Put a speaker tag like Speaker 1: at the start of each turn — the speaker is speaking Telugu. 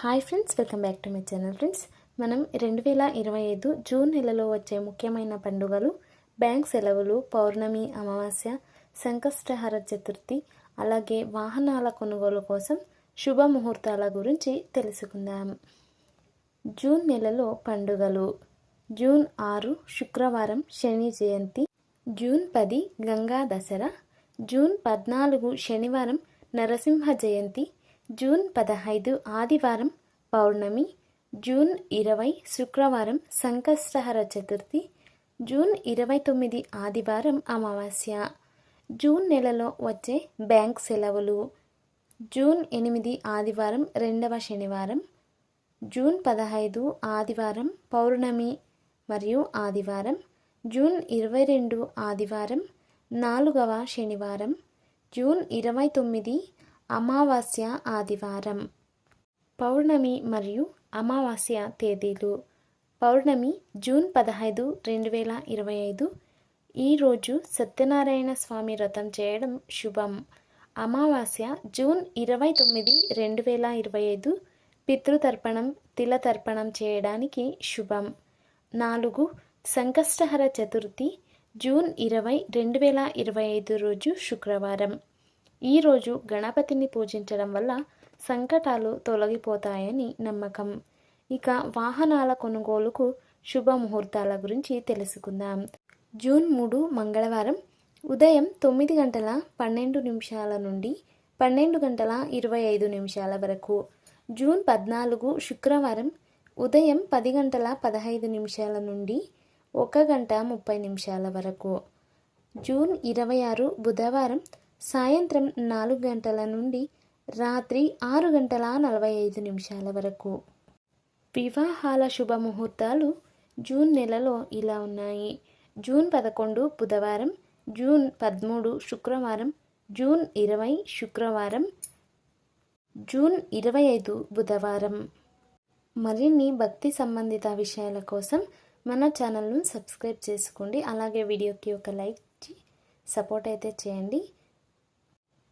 Speaker 1: Hi friends welcome back to my channel friends మనం రెండు వేల ఇరవై ఐదు జూన్ నెలలో వచ్చే ముఖ్యమైన పండుగలు బ్యాంక్ సెలవులు పౌర్ణమి అమావాస్య సంకష్టహర చతుర్థి అలాగే వాహనాల కొనుగోలు కోసం శుభముహూర్తాల గురించి తెలుసుకుందాం. జూన్ నెలలో పండుగలు. జూన్ ఆరు శుక్రవారం శని జయంతి. జూన్ పది గంగా దసరా. జూన్ పద్నాలుగు శనివారం నరసింహ జయంతి. జూన్ పదహైదు ఆదివారం పౌర్ణమి జూన్ ఇరవై శుక్రవారం సంకష్టహర చతుర్థి జూన్ ఇరవై తొమ్మిది ఆదివారం అమావాస్య. జూన్ నెలలో వచ్చే బ్యాంక్ సెలవులు. జూన్ ఎనిమిది ఆదివారం రెండవ శనివారం జూన్ పదహైదు ఆదివారం పౌర్ణమి మరియు ఆదివారం జూన్ ఇరవై రెండు ఆదివారం నాలుగవ శనివారం జూన్ ఇరవై తొమ్మిది అమావాస్య ఆదివారం. పౌర్ణమి మరియు అమావాస్య తేదీలు. పౌర్ణమి జూన్ పదహైదు రెండు వేల ఇరవై ఐదు. ఈరోజు సత్యనారాయణ స్వామి వ్రతం చేయడం శుభం. అమావాస్య జూన్ ఇరవై తొమ్మిది రెండు వేల ఇరవై ఐదు. పితృతర్పణం తిలతర్పణం చేయడానికి శుభం. నాలుగు సంకష్టహర చతుర్థి జూన్ ఇరవై రెండు వేల ఇరవై ఐదు రోజు శుక్రవారం. ఈరోజు గణపతిని పూజించడం వల్ల సంకటాలు తొలగిపోతాయని నమ్మకం. ఇక వాహనాల కొనుగోలుకు శుభముహూర్తాల గురించి తెలుసుకుందాం. జూన్ మూడు మంగళవారం ఉదయం తొమ్మిది గంటల పన్నెండు నిమిషాల నుండి పన్నెండు గంటల ఇరవై ఐదు నిమిషాల వరకు. జూన్ పద్నాలుగు శుక్రవారం ఉదయం పది గంటల పదహైదు నిమిషాల నుండి ఒక గంట ముప్పై నిమిషాల వరకు. జూన్ ఇరవై ఆరు బుధవారం సాయంత్రం నాలుగు గంటల నుండి రాత్రి ఆరు గంటల నలభై ఐదు నిమిషాల వరకు. వివాహాల శుభముహూర్తాలు జూన్ నెలలో ఇలా ఉన్నాయి. జూన్ పదకొండు బుధవారం జూన్ పదమూడు శుక్రవారం జూన్ ఇరవై శుక్రవారం జూన్ ఇరవై ఐదు బుధవారం. మరిన్ని భక్తి సంబంధిత విషయాల కోసం మన ఛానల్ను సబ్స్క్రైబ్ చేసుకోండి. అలాగే వీడియోకి ఒక లైక్ సపోర్ట్ అయితే చేయండి.